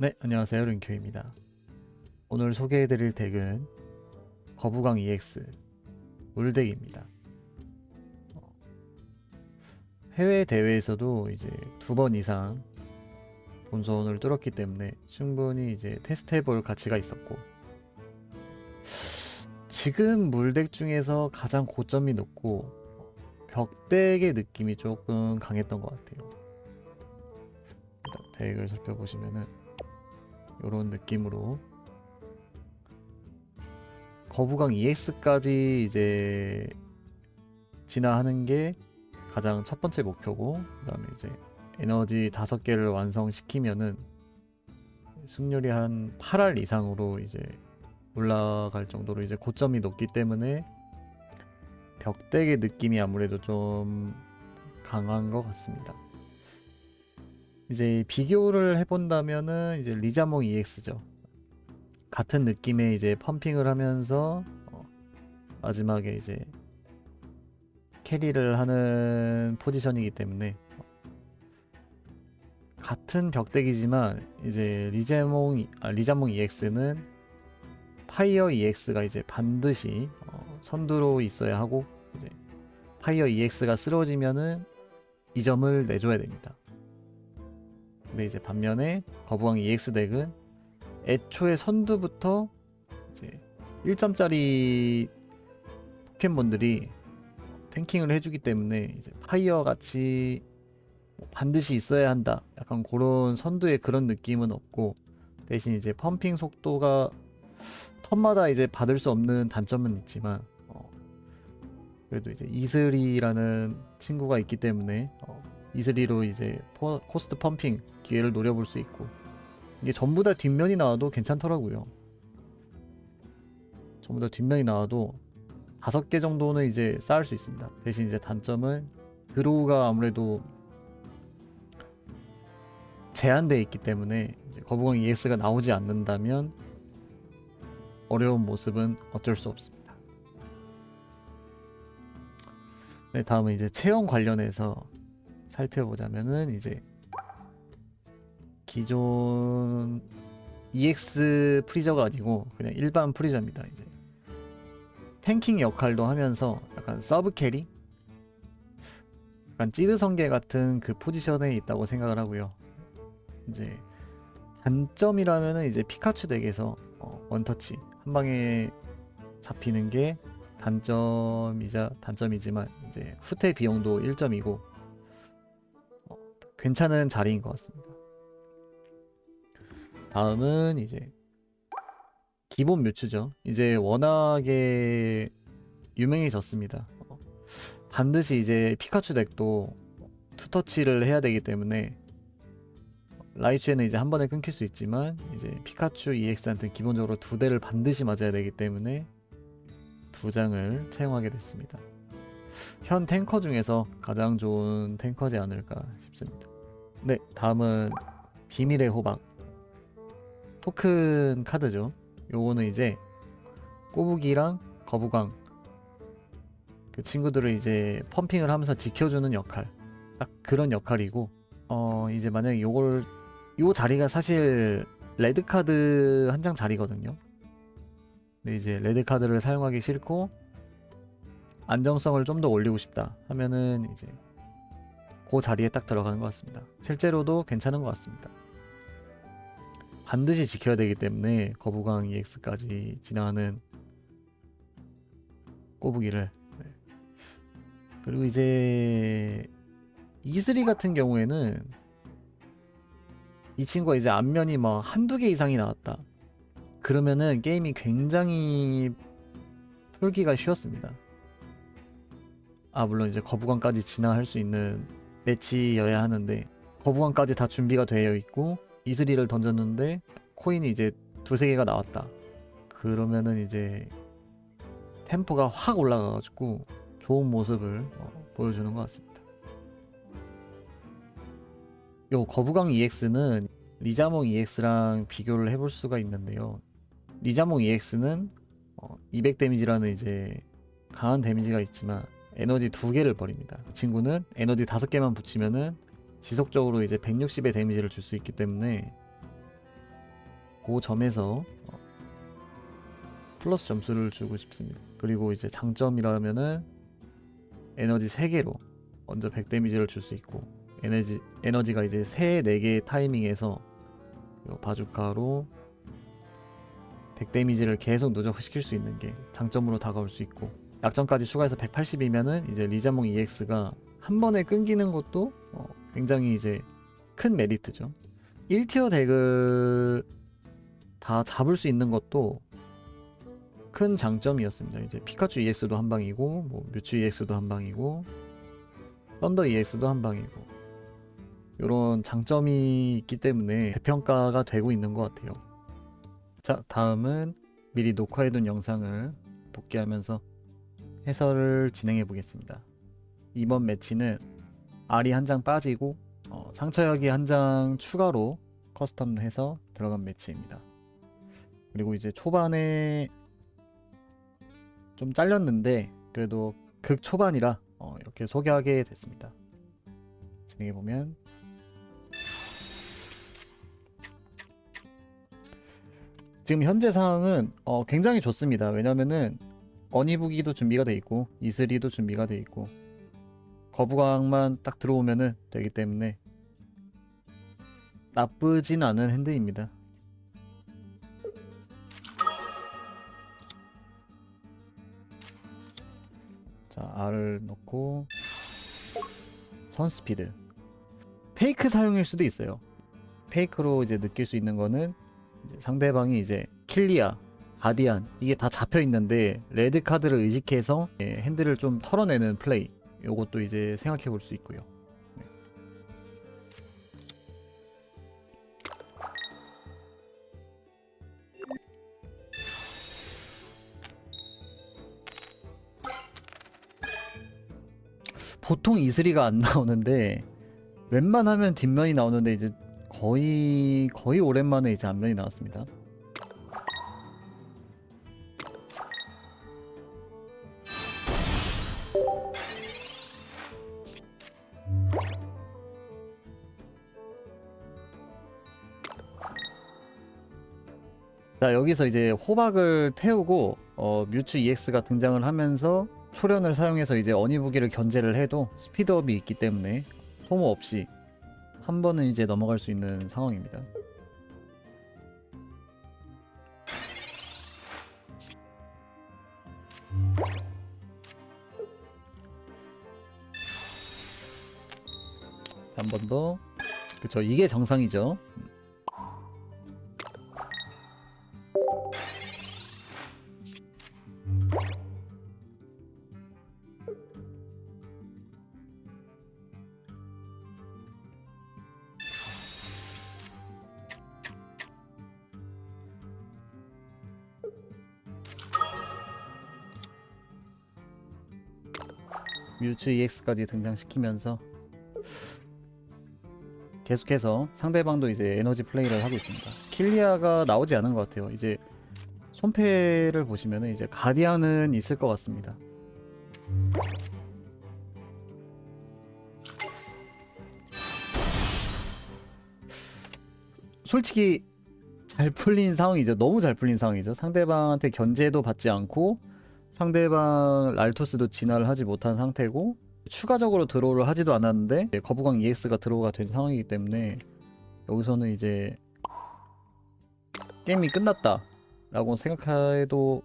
네, 안녕하세요. 링큐입니다. 오늘 소개해드릴 덱은 거부강 EX 물덱입니다. 어, 해외 대회에서도 이제 두 번 이상 본선을 뚫었기 때문에 충분히 이제 테스트해볼 가치가 있었고 지금 물덱 중에서 가장 고점이 높고 벽덱의 느낌이 조금 강했던 것 같아요. 덱을 살펴보시면은 이런 느낌으로 거부강 EX까지 이제 진화하는 게 가장 첫 번째 목표고 그 다음에 이제 에너지 다섯 개를 완성시키면은 승률이 한 8할 이상으로 이제 올라갈 정도로 이제 고점이 높기 때문에 벽덱의 느낌이 아무래도 좀 강한 것 같습니다. 이제 비교를 해본다면은 이제 리자몽 EX죠. 같은 느낌의 이제 펌핑을 하면서 어, 마지막에 이제 캐리를 하는 포지션이기 때문에 어, 같은 벽덱이지만 이제 리자몽 아, 리자몽 EX는 파이어 EX가 이제 반드시 어, 선두로 있어야 하고 이제 파이어 EX가 쓰러지면은 이 점을 내줘야 됩니다. 근데 이제 반면에 거부왕 EX 덱은 애초에 선두부터 이제 1점짜리 포켓몬들이 탱킹을 해주기 때문에 이제 파이어 같이 뭐 반드시 있어야 한다. 약간 그런 선두의 그런 느낌은 없고 대신 이제 펌핑 속도가 턴마다 이제 받을 수 없는 단점은 있지만 어, 그래도 이제 이슬이라는 친구가 있기 때문에 어, 이슬이로 이제 포, 코스트 펌핑 기회를 노려볼 수 있고 이게 전부 다 뒷면이 나와도 괜찮더라고요. 전부 다 뒷면이 나와도 다섯 개 정도는 이제 쌓을 수 있습니다. 대신 이제 단점은 드로우가 아무래도 제한되어 있기 때문에 거부강 EX가 나오지 않는다면 어려운 모습은 어쩔 수 없습니다. 네, 다음은 이제 체형 관련해서 살펴보자면은 이제 기존 EX 프리저가 아니고 그냥 일반 프리저입니다. 이제 탱킹 역할도 하면서 약간 서브 캐리, 약간 찌르성계 같은 그 포지션에 있다고 생각을 하고요. 이제 단점이라면은 이제 피카츄 덱에서 어, 원터치 한 방에 잡히는 게 단점이자 단점이지만 이제 후퇴 비용도 1점이고 어, 괜찮은 자리인 것 같습니다. 다음은 이제 기본 뮤츠죠. 이제 워낙에 유명해졌습니다. 어, 반드시 이제 피카츄 덱도 투터치를 해야 되기 때문에 라이츄에는 이제 한 번에 끊길 수 있지만 이제 피카츄 EX한테는 기본적으로 두 대를 반드시 맞아야 되기 때문에 두 장을 채용하게 됐습니다. 현 탱커 중에서 가장 좋은 탱커지 않을까 싶습니다. 네, 다음은 비밀의 호박. 토큰 카드죠. 요거는 이제 꼬부기랑 거부강 그 친구들을 이제 펌핑을 하면서 지켜주는 역할. 딱 그런 역할이고 어 이제 만약에 요걸 요 자리가 사실 레드 카드 한 장 자리거든요. 근데 이제 레드 카드를 사용하기 싫고 안정성을 좀 더 올리고 싶다 하면은 이제 그 자리에 딱 들어가는 것 같습니다. 실제로도 괜찮은 것 같습니다. 반드시 지켜야 되기 때문에 거부강 EX까지 진행하는 꼬부기를 네. 그리고 이제 이슬이 같은 경우에는 이 친구가 이제 앞면이 막 한두 개 이상이 나왔다. 그러면은 게임이 굉장히 풀기가 쉬웠습니다. 아, 물론 이제 거부관까지 진화할 수 있는 매치여야 하는데, 거부관까지 다 준비가 되어 있고, 이슬이를 던졌는데, 코인이 이제 두세 개가 나왔다. 그러면은 이제 템포가 확 올라가가지고, 좋은 모습을 어, 보여주는 것 같습니다. 요 거부강 EX는 리자몽 EX랑 비교를 해볼 수가 있는데요. 리자몽 EX는 어, 200 데미지라는 이제 강한 데미지가 있지만 에너지 두 개를 버립니다. 이 친구는 에너지 다섯 개만 붙이면은 지속적으로 이제 160의 데미지를 줄 수 있기 때문에 그 점에서 어, 플러스 점수를 주고 싶습니다. 그리고 이제 장점이라면은 에너지 3개로 먼저 100 데미지를 줄 수 있고 에너지 에너지가 이제 3, 4개의 타이밍에서 요 바주카로 100 데미지를 계속 누적시킬 수 있는 게 장점으로 다가올 수 있고 약점까지 추가해서 180이면은 이제 리자몽 EX가 한 번에 끊기는 것도 어, 굉장히 이제 큰 메리트죠. 1티어 덱을 다 잡을 수 있는 것도 큰 장점이었습니다. 이제 피카츄 EX도 한 방이고 뭐 뮤츠 EX도 한 방이고 썬더 EX도 한 방이고 이런 장점이 있기 때문에 대평가가 되고 있는 것 같아요. 자, 다음은 미리 녹화해둔 영상을 복귀하면서 해설을 진행해 보겠습니다. 이번 매치는 알이 한 장 빠지고 어, 상처약이 한 장 추가로 커스텀해서 들어간 매치입니다. 그리고 이제 초반에 좀 잘렸는데 그래도 극 초반이라 어, 이렇게 소개하게 됐습니다. 진행해 보면 지금 현재 상황은 어, 굉장히 좋습니다. 왜냐면은 어니부기도 준비가 돼 있고 이슬이도 준비가 돼 있고 거부강만 딱 들어오면은 되기 때문에 나쁘진 않은 핸드입니다. 자, R을 넣고 선스피드 페이크 사용일 수도 있어요. 페이크로 이제 느낄 수 있는 거는 이제 상대방이 이제 킬리아, 가디안 이게 다 잡혀 있는데 레드 카드를 의식해서 예, 핸들을 좀 털어내는 플레이 요것도 이제 생각해 볼 수 있고요. 네. 보통 이슬이가 안 나오는데 웬만하면 뒷면이 나오는데 이제 거의 거의 오랜만에 이제 앞면이 나왔습니다. 자 여기서 이제 호박을 태우고 어, 뮤츠 EX가 등장을 하면서 초련을 사용해서 이제 어니부기를 견제를 해도 스피드업이 있기 때문에 소모 없이 한 번은 이제 넘어갈 수 있는 상황입니다. 한 번 더. 그쵸 이게 정상이죠. EX까지 등장시키면서 계속해서 상대방도 이제 에너지 플레이를 하고 있습니다. 킬리아가 나오지 않은 것 같아요. 이제 손패를 보시면은 이제 가디안은 있을 것 같습니다. 솔직히 잘 풀린 상황이죠. 너무 잘 풀린 상황이죠. 상대방한테 견제도 받지 않고 상대방 랄토스도 진화를 하지 못한 상태고 추가적으로 드로우를 하지도 않았는데 거부광 EX가 드로우가 된 상황이기 때문에 여기서는 이제 게임이 끝났다 라고 생각해도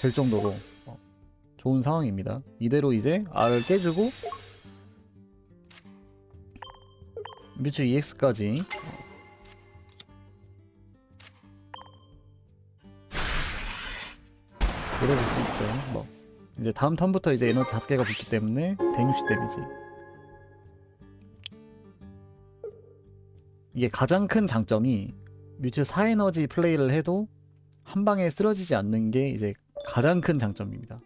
될 정도로 어, 좋은 상황입니다. 이대로 이제 R을 깨주고 뮤츠 EX까지 노려볼 수 있죠. 뭐. 이제 다음 턴부터 이제 에너지 5개가 붙기 때문에 160 데미지. 이게 가장 큰 장점이 뮤츠 4에너지 플레이를 해도 한 방에 쓰러지지 않는 게 이제 가장 큰 장점입니다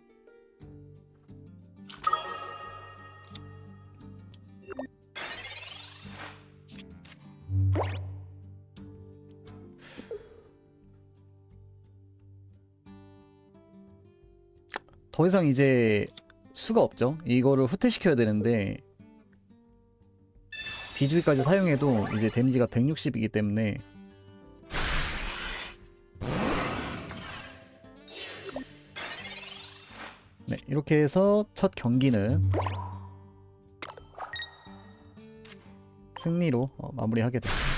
더 이상 이제 수가 없죠. 이거를 후퇴시켜야 되는데 비주기까지 사용해도 이제 데미지가 160이기 때문에 네, 이렇게 해서 첫 경기는 승리로 어, 마무리하게 됩니다.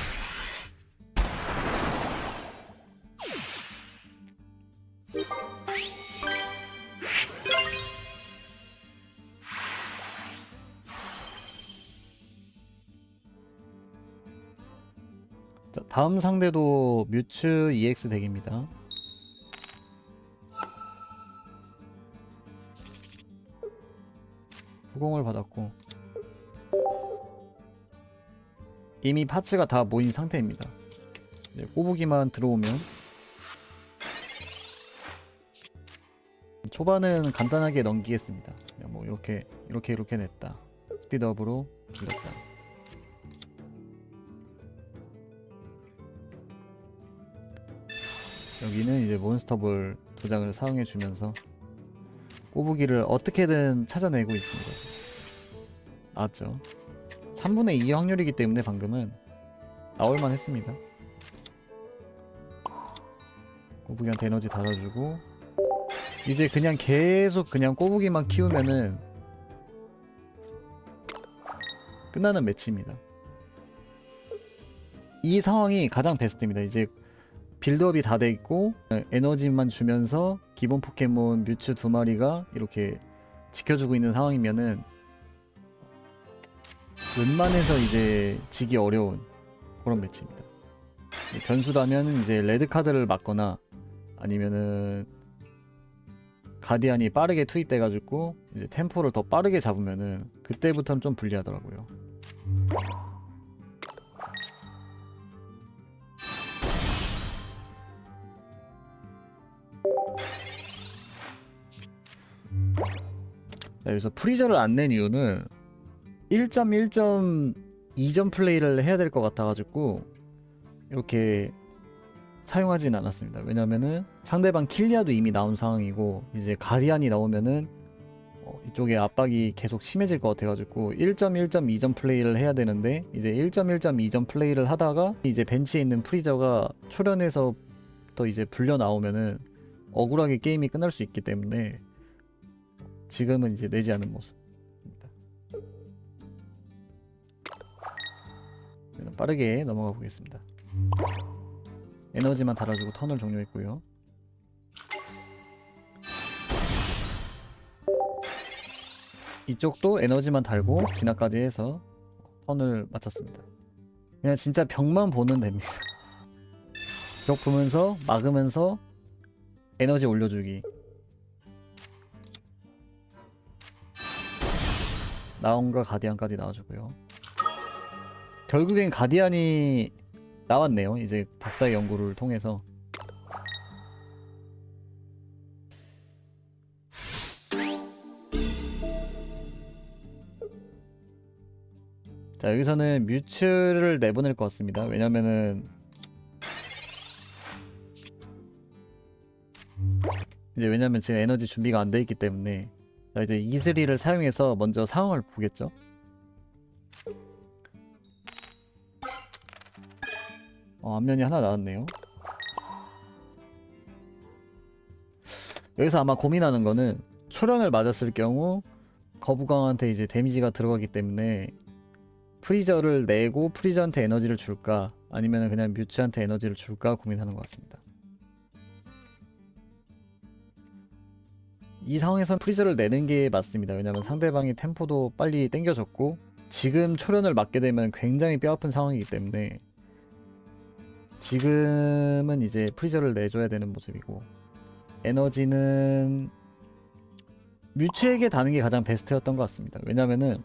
다음 상대도 뮤츠 EX 덱입니다. 후공을 받았고 이미 파츠가 다 모인 상태입니다. 이제 꼬부기만 들어오면 초반은 간단하게 넘기겠습니다. 그냥 뭐 이렇게 이렇게 이렇게 냈다. 스피드업으로 이겼다. 여기는 이제 몬스터볼 두 장을 사용해 주면서 꼬부기를 어떻게든 찾아내고 있습니다. 나왔죠. 3분의 2 확률이기 때문에 방금은 나올만 했습니다. 꼬부기한테 에너지 달아주고 이제 그냥 계속 그냥 꼬부기만 키우면은 끝나는 매치입니다. 이 상황이 가장 베스트입니다. 이제 빌드업이 다 돼 있고 에너지만 주면서 기본 포켓몬 뮤츠 두 마리가 이렇게 지켜주고 있는 상황이면은 웬만해서 이제 지기 어려운 그런 매치입니다. 변수라면 이제 레드 카드를 맞거나 아니면은 가디안이 빠르게 투입돼가지고 이제 템포를 더 빠르게 잡으면은 그때부터는 좀 불리하더라고요. 여기서 프리저를 안 낸 이유는 1.1.2점 플레이를 해야 될 것 같아가지고 이렇게 사용하진 않았습니다. 왜냐면은 상대방 킬리아도 이미 나온 상황이고 이제 가디안이 나오면은 어, 이쪽에 압박이 계속 심해질 것 같아가지고 1.1.2점 플레이를 해야 되는데 이제 1.1.2점 플레이를 하다가 이제 벤치에 있는 프리저가 초련에서부터 이제 불려 나오면은 억울하게 게임이 끝날 수 있기 때문에 지금은 이제 내지 않은 모습입니다. 빠르게 넘어가 보겠습니다. 에너지만 달아주고 턴을 종료했고요. 이쪽도 에너지만 달고 진화까지 해서 턴을 마쳤습니다. 그냥 진짜 벽만 보면 됩니다. 벽 보면서 막으면서 에너지 올려주기. 나온과 가디안까지 나와주고요. 결국엔 가디안이 나왔네요. 이제 박사의 연구를 통해서. 자 여기서는 뮤츠를 내보낼 것 같습니다. 왜냐면은 이제 왜냐면 지금 에너지 준비가 안 돼 있기 때문에 자 이제 이슬이를 사용해서 먼저 상황을 보겠죠. 어, 앞면이 하나 나왔네요. 여기서 아마 고민하는 거는 초련을 맞았을 경우 거부강한테 이제 데미지가 들어가기 때문에 프리저를 내고 프리저한테 에너지를 줄까 아니면 그냥 뮤츠한테 에너지를 줄까 고민하는 것 같습니다. 이 상황에선 프리저를 내는 게 맞습니다. 왜냐면 상대방이 템포도 빨리 땡겨졌고 지금 초련을 맞게 되면 굉장히 뼈아픈 상황이기 때문에 지금은 이제 프리저를 내줘야 되는 모습이고 에너지는 뮤츠에게 다는 게 가장 베스트였던 것 같습니다. 왜냐면은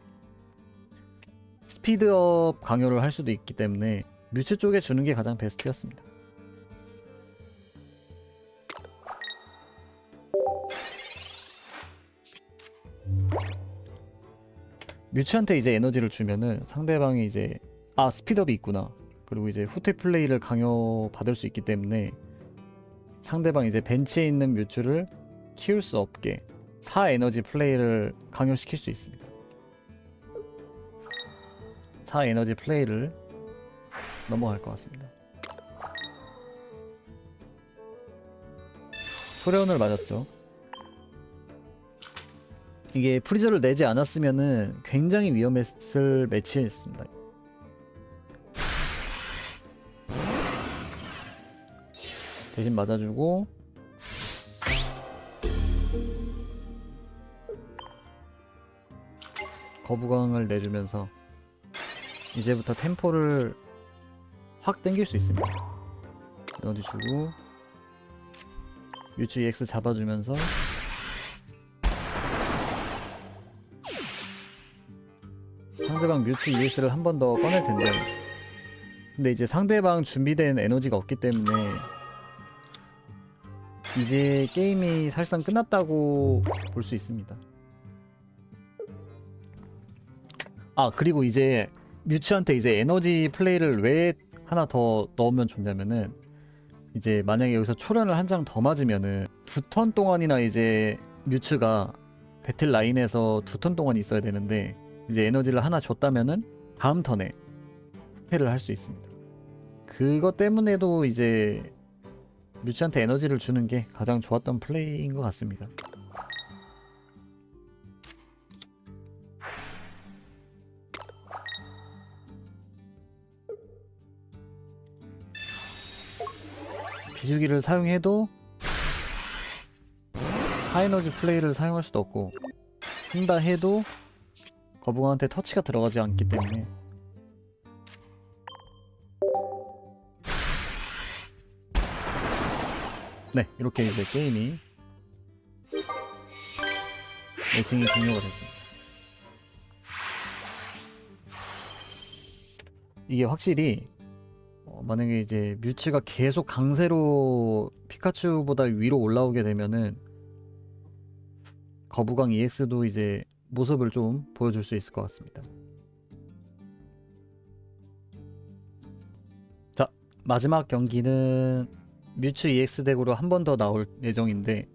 스피드업 강요를 할 수도 있기 때문에 뮤츠 쪽에 주는 게 가장 베스트였습니다. 뮤츠한테 이제 에너지를 주면은 상대방이 이제 아 스피드업이 있구나 그리고 이제 후퇴 플레이를 강요 받을 수 있기 때문에 상대방 이제 벤치에 있는 뮤츠를 키울 수 없게 4 에너지 플레이를 강요시킬 수 있습니다. 4 에너지 플레이를 넘어갈 것 같습니다. 소련을 맞았죠. 이게 프리저를 내지 않았으면은 굉장히 위험했을 매치였습니다. 대신 맞아주고 거부강을 내주면서 이제부터 템포를 확 당길 수 있습니다. 에너지 주고 뮤츠 EX 잡아주면서 상대방 뮤츠 EX를 한 번 더 꺼낼 텐데 근데 이제 상대방 준비된 에너지가 없기 때문에 이제 게임이 사실상 끝났다고 볼 수 있습니다. 아 그리고 이제 뮤츠한테 이제 에너지 플레이를 왜 하나 더 넣으면 좋냐면은 이제 만약에 여기서 초련을 한 장 더 맞으면은 두 턴 동안이나 이제 뮤츠가 배틀 라인에서 두 턴 동안 있어야 되는데 이제 에너지를 하나 줬다면은 다음 턴에 후퇴를 할 수 있습니다. 그것 때문에도 이제 뮤츠한테 에너지를 주는 게 가장 좋았던 플레이인 것 같습니다. 비주기를 사용해도 4에너지 플레이를 사용할 수도 없고 한다 해도 거북왕한테 터치가 들어가지 않기 때문에. 네 이렇게 이제 게임이 매칭이 종료가 됐습니다. 이게 확실히 어, 만약에 이제 뮤츠가 계속 강세로 피카츄보다 위로 올라오게 되면은 거부강 EX도 이제 모습을 좀 보여줄 수 있을 것 같습니다. 자 마지막 경기는 뮤츠 EX 덱으로 한 번 더 나올 예정인데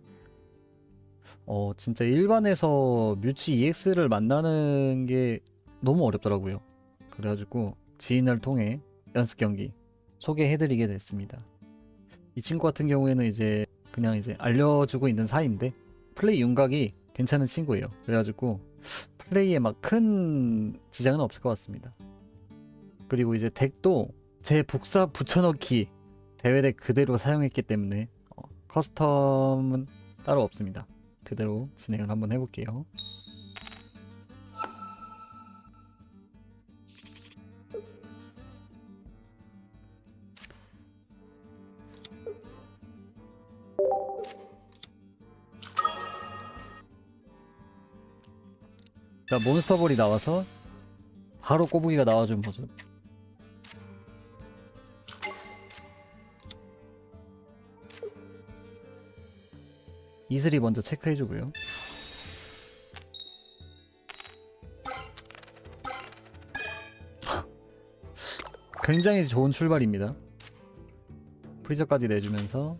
어 진짜 일반에서 뮤츠 EX를 만나는 게 너무 어렵더라고요. 그래가지고 지인을 통해 연습 경기 소개해드리게 됐습니다. 이 친구 같은 경우에는 이제 그냥 이제 알려주고 있는 사이인데 플레이 윤곽이 괜찮은 친구예요. 그래가지고 플레이에 막 큰 지장은 없을 것 같습니다. 그리고 이제 덱도 제 복사 붙여넣기 대회 덱 그대로 사용했기 때문에 어, 커스텀은 따로 없습니다. 그대로 진행을 한번 해볼게요. 자 몬스터볼이 나와서 바로 꼬부기가 나와준 모습 이슬이 먼저 체크해주고요. 굉장히 좋은 출발입니다. 프리저까지 내주면서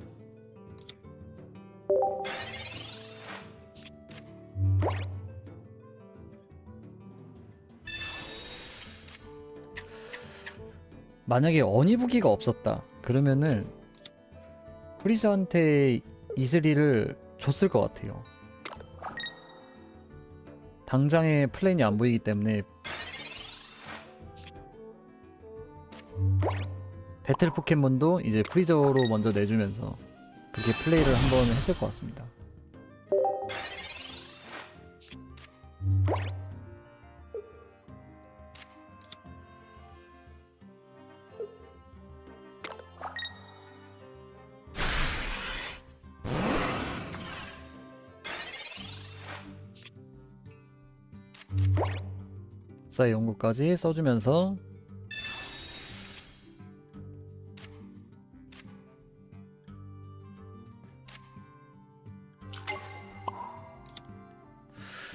만약에 어니부기가 없었다. 그러면은 프리저한테 이슬이를 줬을 것 같아요. 당장의 플랜이 안 보이기 때문에 배틀 포켓몬도 이제 프리저로 먼저 내주면서 그렇게 플레이를 한번 했을 것 같습니다 사이 연구까지 써주면서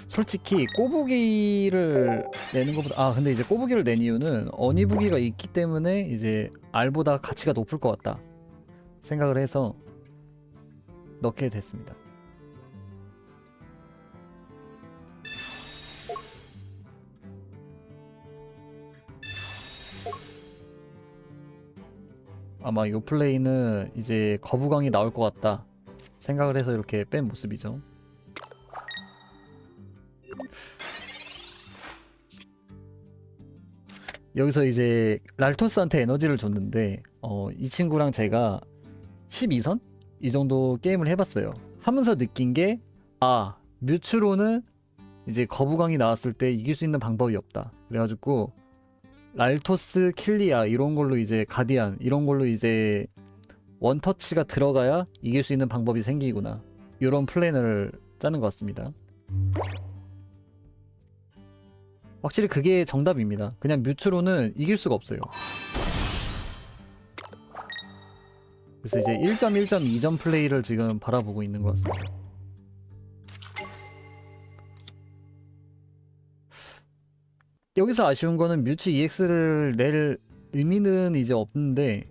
솔직히 꼬부기를 내는 것보다 아 근데 이제 꼬부기를 낸 이유는 어니부기가 있기 때문에 이제 알보다 가치가 높을 것 같다 생각을 해서 넣게 됐습니다. 아마 요 플레이는 이제 거부광이 나올 것 같다 생각을 해서 이렇게 뺀 모습이죠. 여기서 이제 랄토스한테 에너지를 줬는데 어, 이 친구랑 제가 12선? 이 정도 게임을 해봤어요. 하면서 느낀 게 아, 뮤츠로는 이제 거부광이 나왔을 때 이길 수 있는 방법이 없다. 그래가지고 랄토스, 킬리아 이런 걸로 이제 가디안 이런 걸로 이제 원터치가 들어가야 이길 수 있는 방법이 생기구나. 이런 플랜을 짜는 것 같습니다. 확실히 그게 정답입니다. 그냥 뮤츠로는 이길 수가 없어요. 그래서 이제 1.1.2점 플레이를 지금 바라보고 있는 것 같습니다. 여기서 아쉬운 거는 뮤츠 EX를 낼 의미는 이제 없는데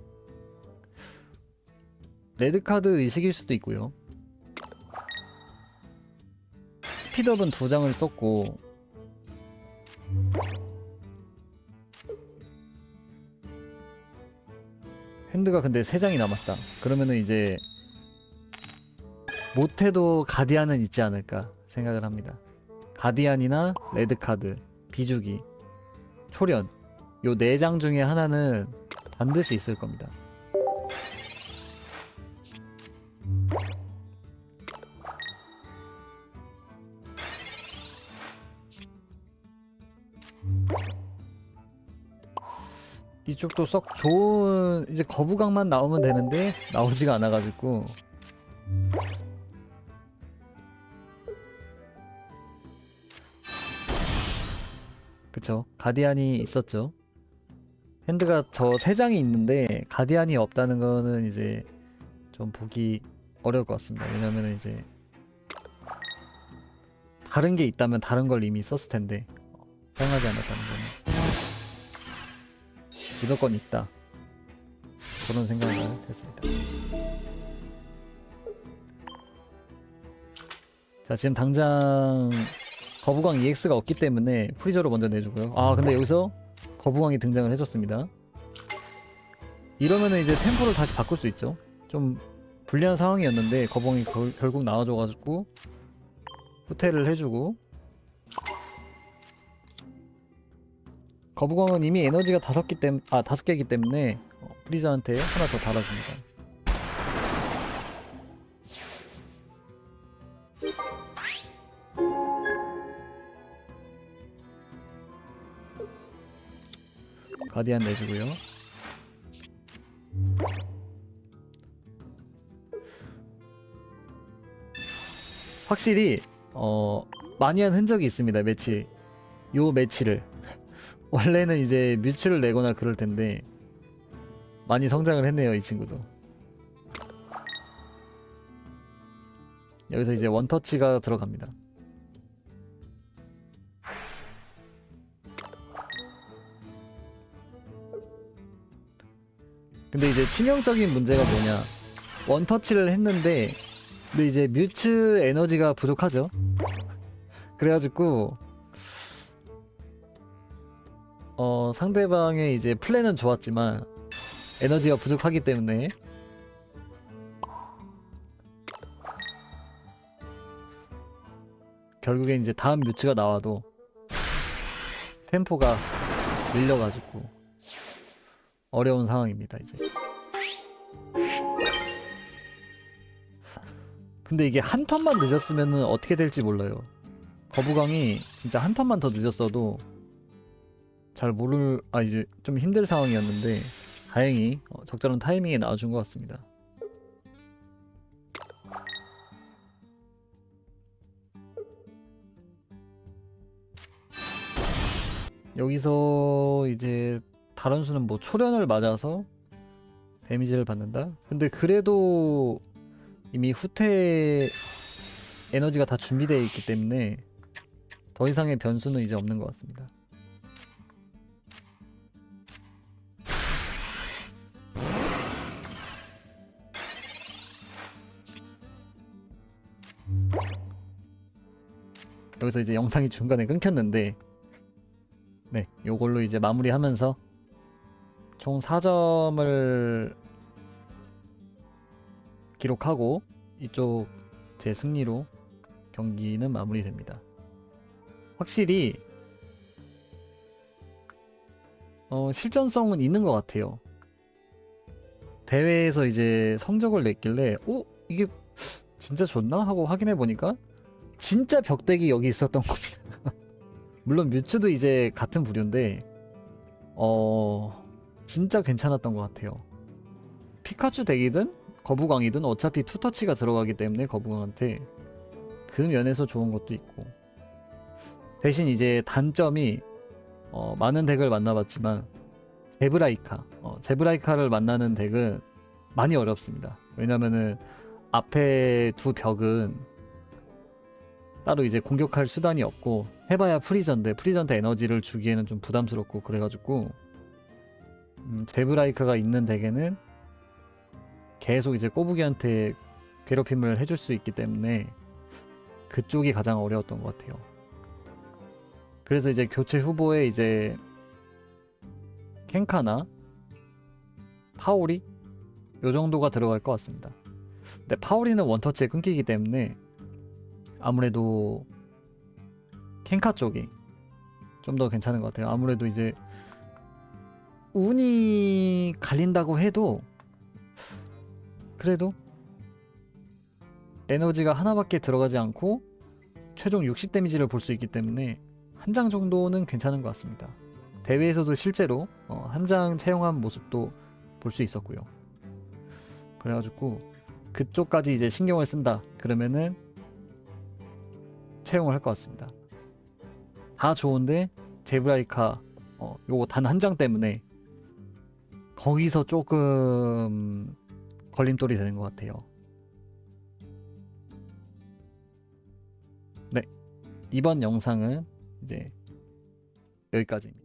레드카드 의식일 수도 있고요. 스피드업은 두 장을 썼고 핸드가 근데 세 장이 남았다. 그러면은 이제 못해도 가디안은 있지 않을까 생각을 합니다. 가디안이나 레드카드, 비주기, 초련 요 네 장 중에 하나는 반드시 있을 겁니다. 이쪽도 썩 좋은 이제 거부강만 나오면 되는데 나오지가 않아가지고 그쵸 가디안이 있었죠. 핸드가 저 세 장이 있는데 가디안이 없다는 거는 이제 좀 보기 어려울 것 같습니다. 왜냐면 이제 다른 게 있다면 다른 걸 이미 썼을 텐데 어, 사용하지 않았다는 거는. 무조건 있다. 그런 생각을 했습니다. 자 지금 당장 거부광 EX가 없기 때문에 프리저로 먼저 내주고요. 아 근데 여기서 거부광이 등장을 해줬습니다. 이러면은 이제 템포를 다시 바꿀 수 있죠. 좀 불리한 상황이었는데 거부광이 결, 결국 나와줘가지고 후퇴를 해주고. 거부광은 이미 에너지가 다섯 개 때문 아 다섯 개이기 때문에 어, 프리저한테 하나 더 달아줍니다. 가디안 내주고요. 확실히 어 많이 한 흔적이 있습니다 매치. 요 매치를. 원래는 이제 뮤츠를 내거나 그럴 텐데 많이 성장을 했네요 이 친구도. 여기서 이제 원터치가 들어갑니다 근데 이제 치명적인 문제가 뭐냐. 원터치를 했는데 근데 이제 뮤츠 에너지가 부족하죠. 그래가지고 어 상대방의 이제 플랜은 좋았지만 에너지가 부족하기 때문에. 결국에 이제 다음 뮤츠가 나와도 템포가 밀려가지고 어려운 상황입니다 이제 근데 이게 한 턴만 늦었으면 어떻게 될지 몰라요 거부강이 진짜 한 턴만 더 늦었어도 잘 모를 아 이제 좀 힘들 상황이었는데 다행히 어, 적절한 타이밍에 나와준 것 같습니다. 여기서 이제 다른 수는 뭐 초련을 맞아서 데미지를 받는다. 근데 그래도 이미 후퇴 에너지가 다 준비되어 있기 때문에 더 이상의 변수는 이제 없는 것 같습니다. 여기서 이제 영상이 중간에 끊겼는데 네 요걸로 이제 마무리하면서 총 4점을 기록하고 이쪽 제 승리로 경기는 마무리됩니다. 확실히 어, 실전성은 있는 것 같아요. 대회에서 이제 성적을 냈길래, 오 이게 진짜 좋나 하고 확인해 보니까 진짜 벽대기 여기 있었던 겁니다. 물론 뮤츠도 이제 같은 부류인데, 어 진짜 괜찮았던 것 같아요. 피카츄 덱이든 거부광이든 어차피 투터치가 들어가기 때문에 거부광한테 그 면에서 좋은 것도 있고. 대신 이제 단점이 어, 많은 덱을 만나봤지만 제브라이카 어, 제브라이카를 만나는 덱은 많이 어렵습니다. 왜냐면은 앞에 두 벽은 따로 이제 공격할 수단이 없고 해봐야 프리전데 프리전트 에너지를 주기에는 좀 부담스럽고 그래가지고 음, 제브라이카가 있는 덱에는 계속 이제 꼬부기한테 괴롭힘을 해줄 수 있기 때문에 그쪽이 가장 어려웠던 것 같아요. 그래서 이제 교체 후보에 이제 켄카나 파오리 요 정도가 들어갈 것 같습니다. 근데 파오리는 원터치에 끊기기 때문에 아무래도 켄카 쪽이 좀 더 괜찮은 것 같아요. 아무래도 이제 운이 갈린다고 해도 그래도 에너지가 하나밖에 들어가지 않고 최종 60 데미지를 볼 수 있기 때문에 한 장 정도는 괜찮은 것 같습니다. 대회에서도 실제로 어, 한장 채용한 모습도 볼 수 있었고요. 그래가지고 그쪽까지 이제 신경을 쓴다 그러면은 채용을 할 것 같습니다. 다 좋은데 제브라이카 어, 요거 단 한 장 때문에 거기서 조금 걸림돌이 되는 것 같아요. 네. 이번 영상은 이제 여기까지입니다.